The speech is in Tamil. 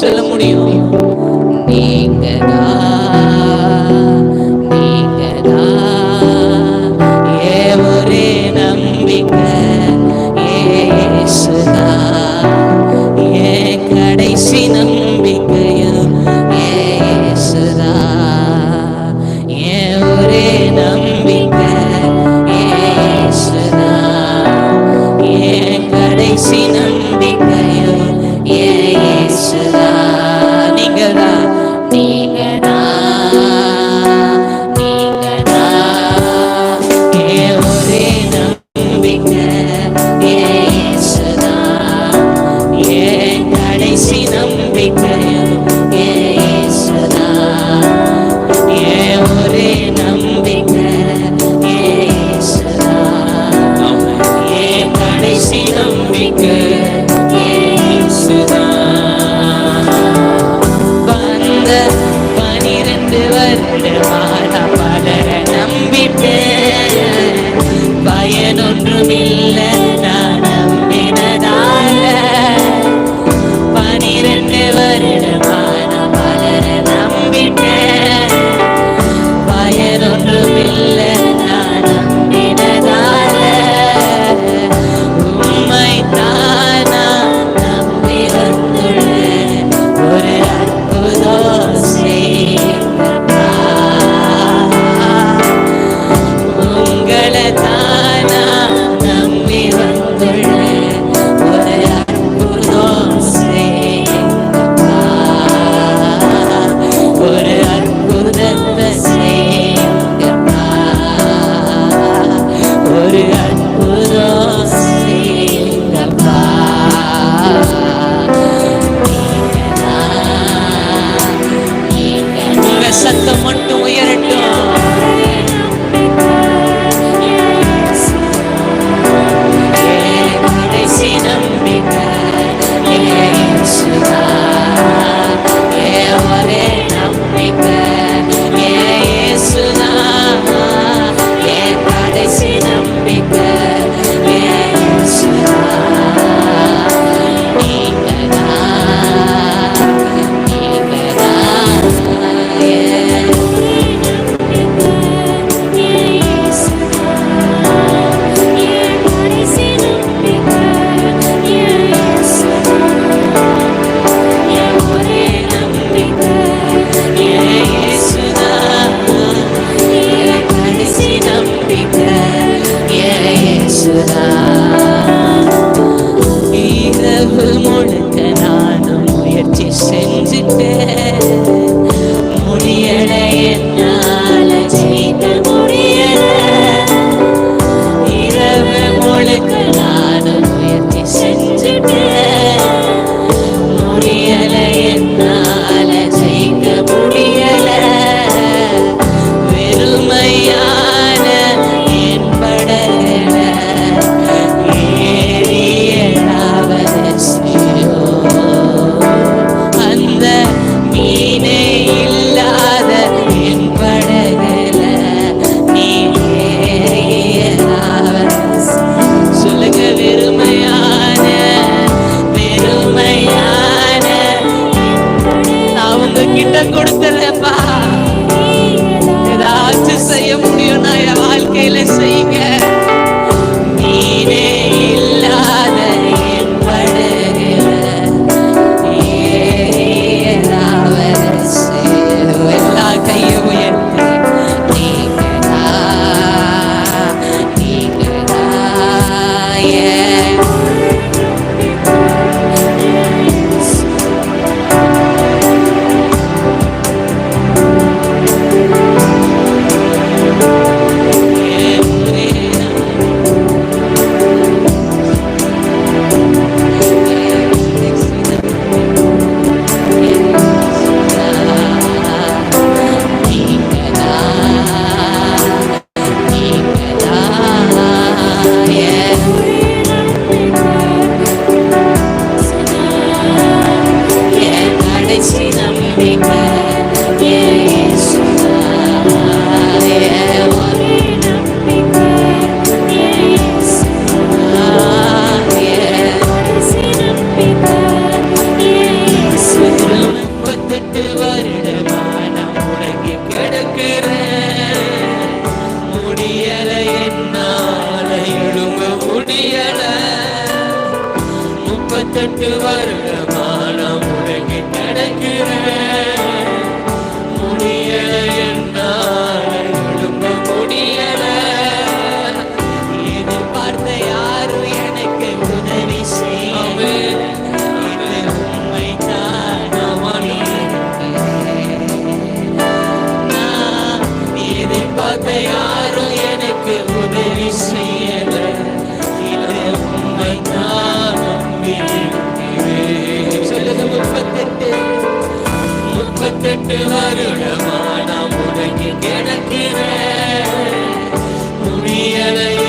சொல்ல முடியும்? நீங்க நீங்க ஏ ஒரே நம்பிக்கை ஏ கடைசி நம்பிக்கையும் ஏசுதா. ஏ ஒரே நம்பிக்கை ஏசுதா. ஏ கடைசி நம்பிக்கை would Yeah. தட்டு வருக மானம் முடங்கி நடக்கிறேன். முப்பத்தெட்டு முப்பத்தெட்டு வருடமா நான் முடங்கி கிடக்கிறேன். முடியலையே